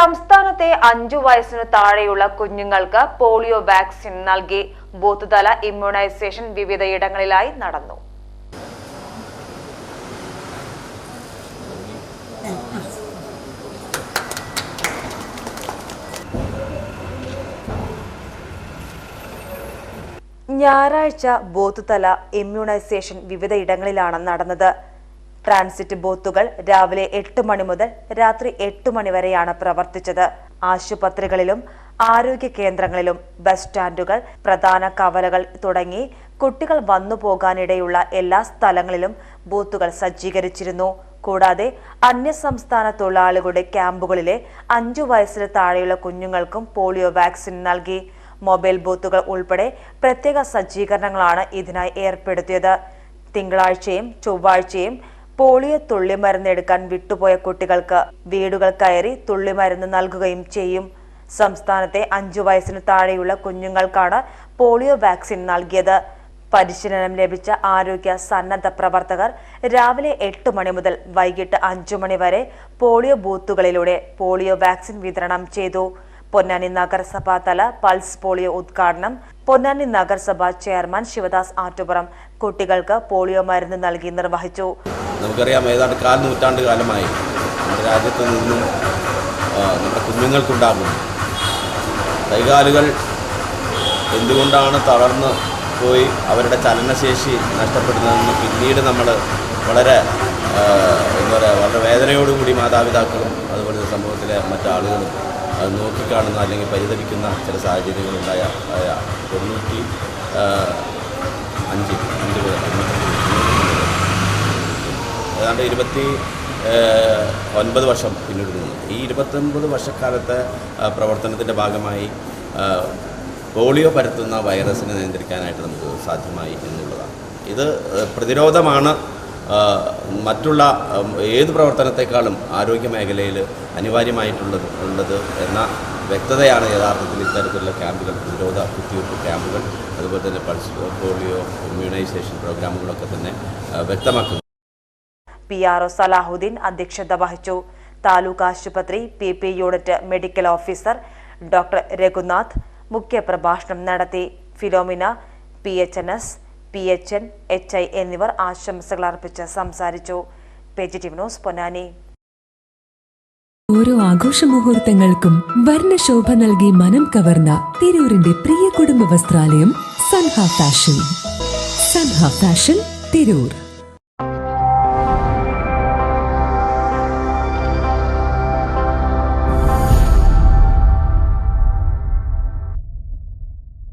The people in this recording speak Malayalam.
സംസ്ഥാനത്തെ അഞ്ചു വയസ്സിനു താഴെയുള്ള കുഞ്ഞുങ്ങൾക്ക് പോളിയോ വാക്സിൻ നൽകി ബൂത്ത്തല ഇമ്മ്യൂണൈസേഷൻ വിവിധയിടങ്ങളിലായി നടന്നു. ഞായറാഴ്ച ബൂത്ത് തല ഇമ്മ്യൂണൈസേഷൻ വിവിധയിടങ്ങളിലാണ് നടന്നത്. ട്രാൻസിറ്റ് ബോത്തുകൾ രാവിലെ എട്ട് മണി മുതൽ രാത്രി എട്ട് മണി വരെയാണ് പ്രവർത്തിച്ചത്. ആശുപത്രികളിലും ആരോഗ്യ കേന്ദ്രങ്ങളിലും ബസ് സ്റ്റാൻഡുകൾ പ്രധാന കവലകൾ തുടങ്ങി കുട്ടികൾ വന്നു പോകാനിടയുള്ള എല്ലാ സ്ഥലങ്ങളിലും ബൂത്തുകൾ സജ്ജീകരിച്ചിരുന്നു. കൂടാതെ അന്യസംസ്ഥാന തൊഴിലാളികളുടെ ക്യാമ്പുകളിലെ അഞ്ചു വയസ്സിന് താഴെയുള്ള കുഞ്ഞുങ്ങൾക്കും പോളിയോ വാക്സിൻ നൽകി. മൊബൈൽ ബൂത്തുകൾ ഉൾപ്പെടെ പ്രത്യേക സജ്ജീകരണങ്ങളാണ് ഇതിനായി ഏർപ്പെടുത്തിയത്. തിങ്കളാഴ്ചയും ചൊവ്വാഴ്ചയും പോളിയോ തുള്ളിമരുന്ന് എടുക്കാൻ വിട്ടുപോയ കുട്ടികൾക്ക് വീടുകൾ കയറി തുള്ളിമരുന്ന് നൽകുകയും ചെയ്യും. സംസ്ഥാനത്തെ അഞ്ചു വയസ്സിന് താഴെയുള്ള കുഞ്ഞുങ്ങൾക്കാണ് പോളിയോ വാക്സിൻ നൽകിയത്. പരിശീലനം ലഭിച്ച ആരോഗ്യ സന്നദ്ധ പ്രവർത്തകർ രാവിലെ എട്ട് മണി മുതൽ വൈകിട്ട് അഞ്ചു മണി വരെ പോളിയോ ബൂത്തുകളിലൂടെ പോളിയോ വാക്സിൻ വിതരണം ചെയ്തു. പൊന്നാനി നഗരസഭാ തല പൾസ് പോളിയോ ഉദ്ഘാടനം. പൊന്നാനി നഗരസഭ ചെയർമാൻ ശിവദാസ് ആറ്റുപുറം കുട്ടികൾക്ക് പോളിയോ മരുന്ന് നൽകി നിർവഹിച്ചു. നമുക്കറിയാം ഏതാണ്ട് കാൽ നൂറ്റാണ്ട് കാലമായി നമ്മുടെ രാജ്യത്ത് നിന്നും നമ്മുടെ കുഞ്ഞുങ്ങൾക്കുണ്ടാകുന്നു കൈകാലുകൾ എന്തുകൊണ്ടാണ് തളർന്ന് പോയി അവരുടെ ചലനശേഷി നഷ്ടപ്പെടുന്നതെന്ന് പിന്നീട് നമ്മൾ വളരെ എന്താ പറയുക വളരെ വേദനയോടുകൂടി മാതാപിതാക്കളും അതുപോലെ സമൂഹത്തിലെ മറ്റാളുകളും നോക്കിക്കാണുന്ന അല്ലെങ്കിൽ പരിതപിക്കുന്ന ചില സാഹചര്യങ്ങളുണ്ടായ തൊണ്ണൂറ്റി അഞ്ച് അഞ്ച് ഏതാണ്ട് ഇരുപത്തി ഒൻപത് വർഷം പിന്നീട് ഈ ഇരുപത്തൊൻപത് വർഷക്കാലത്തെ പ്രവർത്തനത്തിന്റെ ഭാഗമായി പോളിയോ പരത്തുന്ന വൈറസിനെ നിയന്ത്രിക്കാനായിട്ട് നമുക്ക് സാധ്യമായി എന്നുള്ളതാണ്. ഇത് പ്രതിരോധമാണ് മറ്റുള്ള ഏത് പ്രവർത്തനത്തെക്കാളും ആരോഗ്യ മേഖലയിൽ അനിവാര്യമായിട്ടുള്ളത് ഉള്ളത് എന്ന വ്യക്തതയാണ് യഥാർത്ഥത്തിൽ ഇത്തരത്തിലുള്ള ക്യാമ്പുകൾ പ്രതിരോധ കുത്തിവയ്പ്പ് ക്യാമ്പുകൾ അതുപോലെ തന്നെ പൾസ് പോളിയോ ഇമ്മ്യൂണൈസേഷൻ പ്രോഗ്രാമുകളൊക്കെ തന്നെ വ്യക്തമാക്കുന്നു. പി ആർ ഒ സലാഹുദ്ദീൻ അധ്യക്ഷത വഹിച്ചു. താലൂക്ക് ആശുപത്രി P P unit medical officer doctor Raghunath മുഖ്യപ്രഭാഷണം നടത്തി. Philomina P H N S P H N H I എന്നിവർ ആശംസകൾ അർപ്പിച്ച് സംസാരിച്ചു. പോസിറ്റീവ് പൊന്നാനി. ഓരോ ആഘോഷ മുഹൂർത്തങ്ങൾക്കും വർണശോഭ നൽകി മനം കവർന്ന തിരൂരിന്റെ പ്രിയ കുടുംബ വസ്ത്രാലയം സൻഹ ഫാഷൻ. സൻഹ ഫാഷൻ തിരൂർ.